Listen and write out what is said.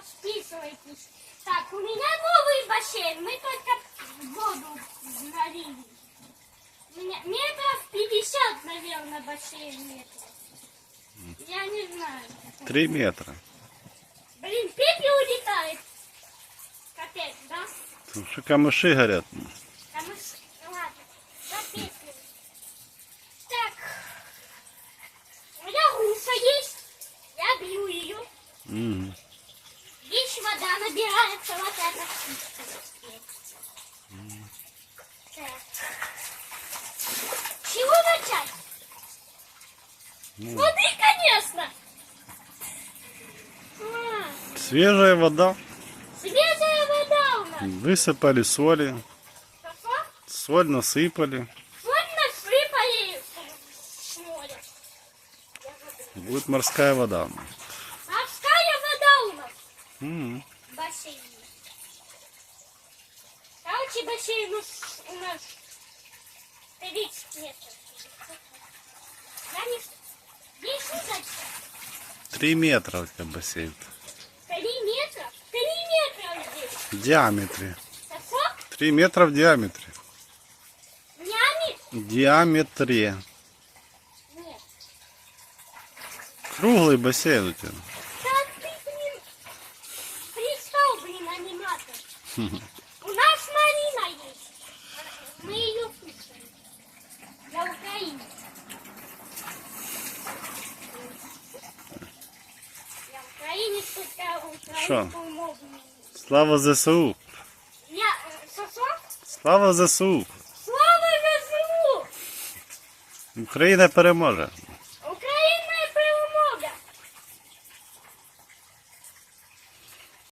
подписывайтесь. Так, у меня новый бассейн. Мы только воду налили. Меня метров 50, наверное, бассейн метров. Я не знаю. Три метра. Блин, пепел улетает. Капец, да? Там що камиші горять. Там и с- ну ладно, песню. Так. У меня груша есть. Я бью ее. Угу. Вода набирается вот. С чего начать? Ну, Воды, конечно. А, свежая вода. свежая вода у нас. Высыпали соли. Хорошо? Соль насыпали. Вот насыпали. Будет морская вода. У нас. Мгм. в бассейне. Короче, бассейн у нас, у нас 30 метров. Я не... Здесь сказать, Три метра у тебя бассейн. 3 метра? 3 метра здесь. В диаметре. Три метра в диаметре. В диаметре. Нет. Круглый бассейн у тебя. У нас Марина есть. Мы ее слушаем. Для Украины. Для України только українською мовою. Слава ЗСУ. Я, що, що? Слава ЗСУ. Слава ЗСУ! Україна переможе.